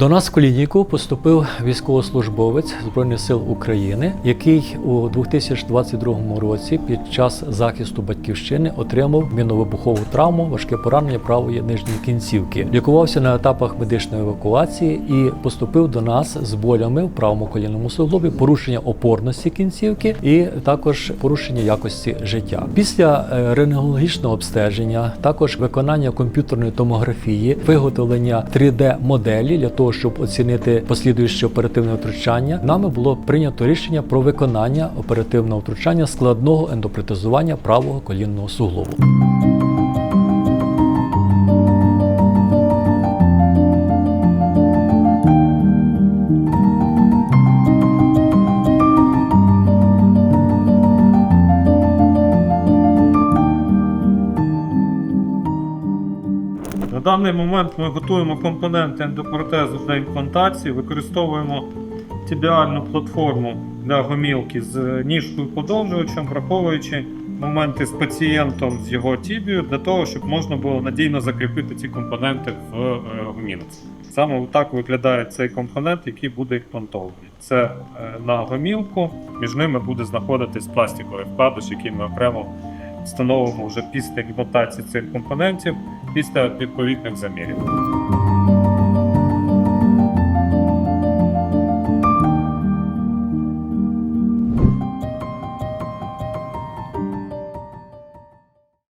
До нас в клініку поступив військовослужбовець Збройних сил України, який у 2022 році під час захисту батьківщини отримав міновибухову травму, важке поранення правої нижньої кінцівки. Лікувався на етапах медичної евакуації і поступив до нас з болями в правому колінному суглобі, порушення опорності кінцівки і також порушення якості життя. Після е, рентгенологічного обстеження, також виконання комп'ютерної томографії, виготовлення 3D-моделі для того, щоб оцінити послідуюче оперативне втручання, нами було прийнято рішення про виконання оперативного втручання складного ендопротезування правого колінного суглобу. На даний момент ми готуємо компоненти ендопротезу для імплантації, використовуємо тібіальну платформу для гомілки з ніжкою подовжувачем, враховуючи моменти з пацієнтом з його тібією, для того, щоб можна було надійно закріпити ці компоненти в е, гомілці. Саме так виглядає цей компонент, який буде імплантований. Це е, на гомілку, між ними буде знаходитись пластиковий вкладиш, який ми окремо встановимо вже після імплантації цих компонентів, після відповідних замірів.